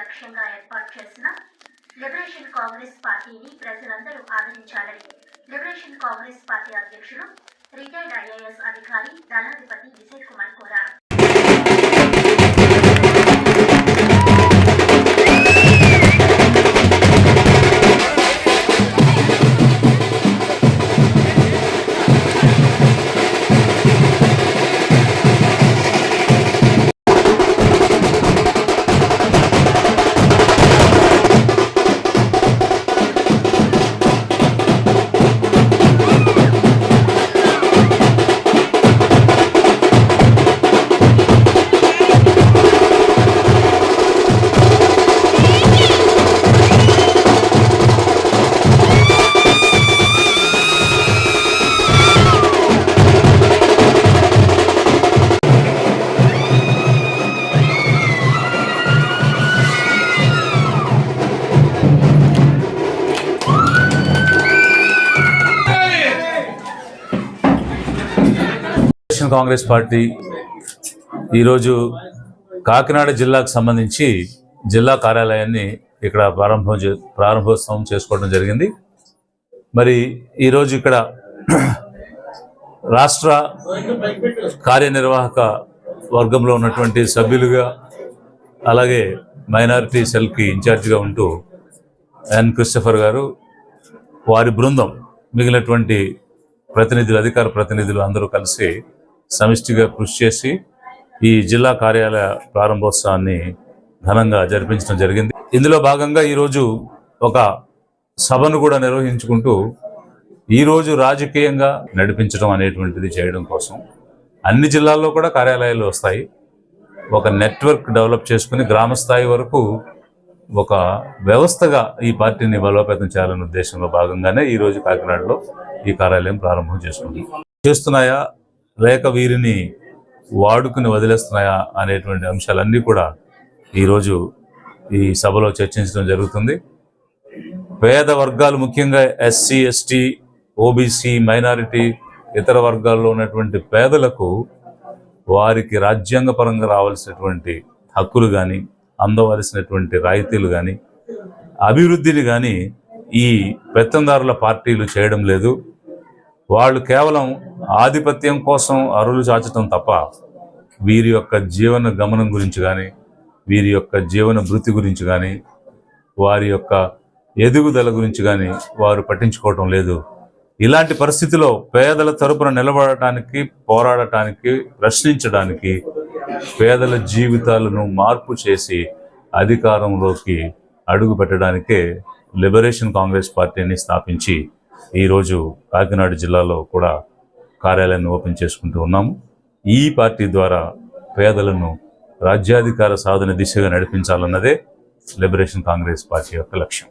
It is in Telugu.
లక్ష్యంగా ఏర్పాటు చేసిన లిబరేషన్ కాంగ్రెస్ పార్టీని ప్రజలందరూ ఆదరించాలని లిబరేషన్ కాంగ్రెస్ పార్టీ అధ్యక్షులు రిటైర్డ్ ఐఏఎస్ అధికారి దళాధిపతి విజయ్ కుమార్ కోరారు. తెలుగుదేశం కాంగ్రెస్ పార్టీ ఈరోజు కాకినాడ జిల్లాకు సంబంధించి జిల్లా కార్యాలయాన్ని ఇక్కడ ప్రారంభం చే ప్రారంభోత్సవం చేసుకోవడం జరిగింది. మరి ఈరోజు ఇక్కడ రాష్ట్ర కార్యనిర్వాహక వర్గంలో ఉన్నటువంటి సభ్యులుగా అలాగే మైనారిటీ సెల్కి ఇన్ఛార్జిగా ఉంటూ ఎన్ క్రిస్టఫర్ గారు వారి బృందం మిగిలినటువంటి ప్రతినిధులు అధికార ప్రతినిధులు అందరూ కలిసి సమిష్టిగా కృషి చేసి ఈ జిల్లా కార్యాలయ ప్రారంభోత్సవాన్ని ఘనంగా జరిపించడం జరిగింది. ఇందులో భాగంగా ఈరోజు ఒక సభను కూడా నిర్వహించుకుంటూ ఈరోజు రాజకీయంగా నడిపించడం అనేటువంటిది చేయడం కోసం అన్ని జిల్లాల్లో కూడా కార్యాలయాలు వస్తాయి. ఒక నెట్వర్క్ డెవలప్ చేసుకుని గ్రామ స్థాయి వరకు ఒక వ్యవస్థగా ఈ పార్టీని బలోపేతం చేయాలనే ఉద్దేశంలో భాగంగానే ఈ రోజు కాకినాడలో ఈ కార్యాలయం ప్రారంభం చేసుకుంది. చేస్తున్నాయా? లేక వీరిని వాడుకుని వదిలేస్తున్నాయా అనేటువంటి అంశాలన్నీ కూడా ఈరోజు ఈ సభలో చర్చించడం జరుగుతుంది. పేద వర్గాలు ముఖ్యంగా ఎస్సీ ఎస్టీ ఓబీసీ మైనారిటీ ఇతర వర్గాల్లో ఉన్నటువంటి పేదలకు వారికి రాజ్యాంగపరంగా రావాల్సినటువంటి హక్కులు కానీ అందవలసినటువంటి రాయితీలు కానీ అభివృద్ధిని కానీ ఈ పెత్తందారుల పార్టీలు చేయడం లేదు. వాళ్ళు కేవలం ఆధిపత్యం కోసం అరులు చాచటం తప్ప వీరి యొక్క జీవన గమనం గురించి కానీ వీరి యొక్క జీవన వృత్తి గురించి కానీ వారి యొక్క ఎదుగుదల గురించి కానీ వారు పట్టించుకోవటం లేదు. ఇలాంటి పరిస్థితిలో పేదల తరపున నిలబడటానికి పోరాడటానికి ప్రశ్నించడానికి పేదల జీవితాలను మార్పు చేసి అధికారంలోకి అడుగు పెట్టడానికే లిబరేషన్ కాంగ్రెస్ పార్టీని స్థాపించి ఈరోజు కాకినాడ జిల్లాలో కూడా కార్యాలయాన్ని ఓపెన్ చేసుకుంటూ ఉన్నాము. ఈ పార్టీ ద్వారా పేదలను రాజ్యాధికార సాధన దిశగా నడిపించాలన్నదే లిబరేషన్ కాంగ్రెస్ పార్టీ యొక్క లక్ష్యం.